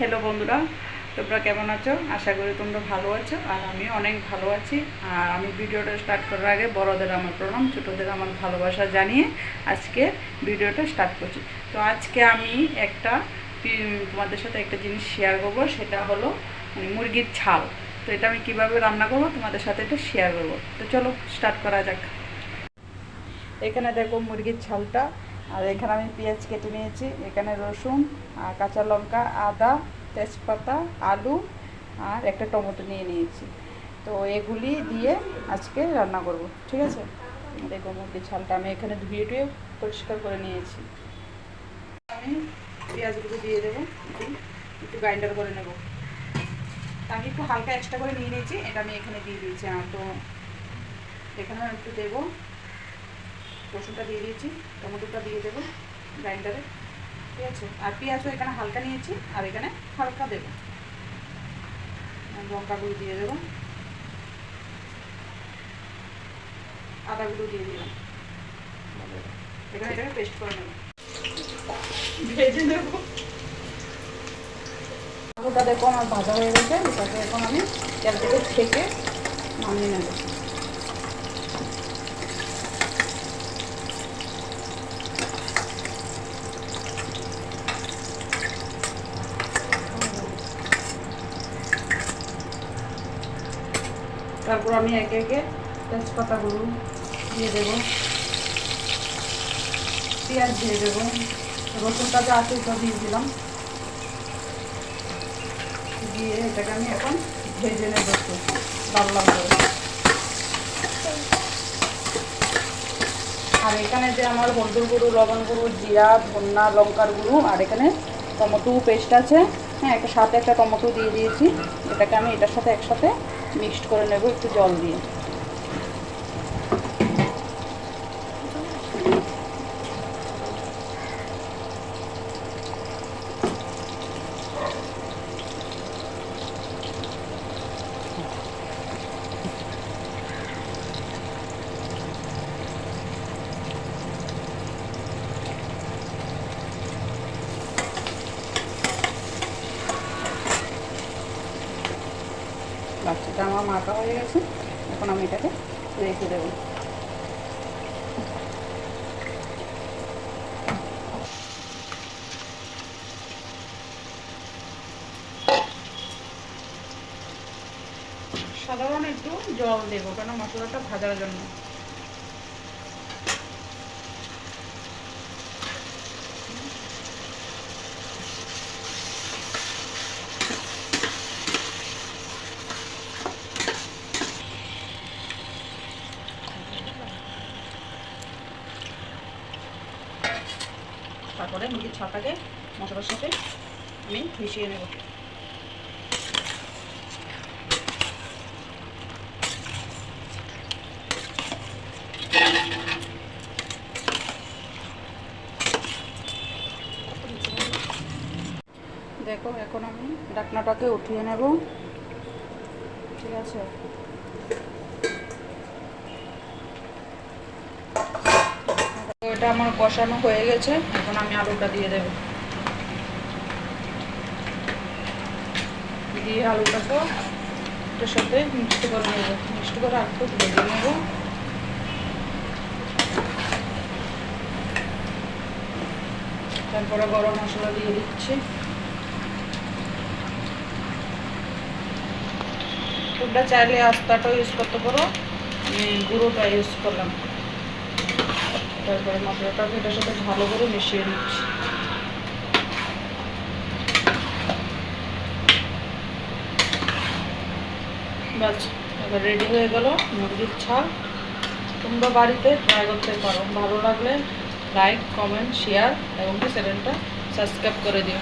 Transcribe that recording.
Hello বন্ধুরা, তোমরা কেমন আছো? আশা করি তোমরা ভালো আছো, আর আমি অনেক ভালো আছি। আর আমি ভিডিওটা স্টার্ট করার আগে বড়দের আমার প্রণাম, ছোটোদের আমার ভালোবাসা জানিয়ে আজকে ভিডিওটা স্টার্ট করছি। তো আজকে আমি একটা তোমাদের সাথে একটা জিনিস শেয়ার করব, সেটা হলো মানে মুরগির ছাল। তো এটা আমি কীভাবে রান্না করব, তোমাদের সাথে এটা শেয়ার করব। তো চলো স্টার্ট করা যাক। এখানে দেখো মুরগির ছালটা আর এখানে আমি পেঁয়াজ কেটে নিয়েছি। এখানে রসুন, আর কাঁচা লঙ্কা, আদা, তেজপাতা, আলু, আর একটা টমেটো নিয়ে নিয়েছি। তো এগুলি দিয়ে আজকে রান্না করব, ঠিক আছে? দেখো মুরগির ছালটা আমি এখানে ধুয়ে টুয়ে পরিষ্কার করে নিয়েছি। আমি পেঁয়াজগুলো দিয়ে দেবো, একটু গ্রাইন্ডার করে নেব। আমি একটু হালকা এক্সট্রা করে নিয়ে নিয়েছি, এটা আমি এখানে দিয়ে দিয়েছি। আর তো এখানে একটু দেবো। রসুনটা দিয়ে দিয়েছি, টমেটোটা দিয়ে দেবো গ্রাইন্ডারে, ঠিক আছে? আর পেঁয়াজও এখানে হালকা নিয়েছি, আর এখানে হালকা দেবো। লঙ্কাগুলো দিয়ে দেবো। আদাগুলো দিয়ে দিলাম এখানে এটাকে পেস্ট করে নেব। ভেজে নেব। আলুটা দেখো আমার ভাজা হয়ে গেছে, এটাকে এখন আমি তেল থেকে নামিয়ে নেব। তারপর আমি একে একে তেজপাতাগুলো দিয়ে দেবো। পেঁয়াজ দিয়ে দেবো। রসুনটা যা আছে সব দিয়ে দিলাম। দিয়ে এটাকে আমি এখন ভেজে নেব একটু, লাল লাল করে। আর এখানে যে আমার হলদুর গুঁড়ো, লবণ গুঁড়ো, জিরা, ধন্না, লঙ্কার গুঁড়ো, আর এখানে টমেটো পেস্ট আছে। হ্যাঁ একটা সাথে একটা টমেটো দিয়ে দিয়েছি। এটাকে আমি এটার সাথে একসাথে মিক্সড করে নেব একটু জল দিয়ে। বাচ্চাটা আমার মাথা হয়ে গেছে। এখন আমি এটাকে রেখে দেবো। সাধারণ একটু জল দেবো, কেন মশলাটা ভাজার জন্য। তারপরে মুরগির ছালটাকে মশলার সাথে আমি মিশিয়ে নেব। দেখো, এখন আমি ডাকনাটাকে উঠিয়ে নেব। ঠিক আছে? এটা আমার কষানো হয়ে গেছে, এখন আমি আলুটা দিয়ে দেব। দিয়ে আলুটাকে এটার সাথে মিক্সড করে নেব। মিক্সড করে একটু ভেজে নেব। তারপরে গরম মশলা দিয়ে দিচ্ছি। তোমরা চাইলে আস্তাটাও ইউজ করতে পারো। গুঁড়োটা ইউজ করলাম। তারপরে মশলাটাকে এটার সাথে ভালো করে মিশিয়ে নিচ্ছি। বাস এবার রেডি হয়ে গেল মুরগির ছাল তোমরা বাড়িতে ট্রাই করতে পারো। ভালো লাগলে লাইক কমেন্ট শেয়ার এবং চ্যানেলটা সাবস্ক্রাইব করে দিও।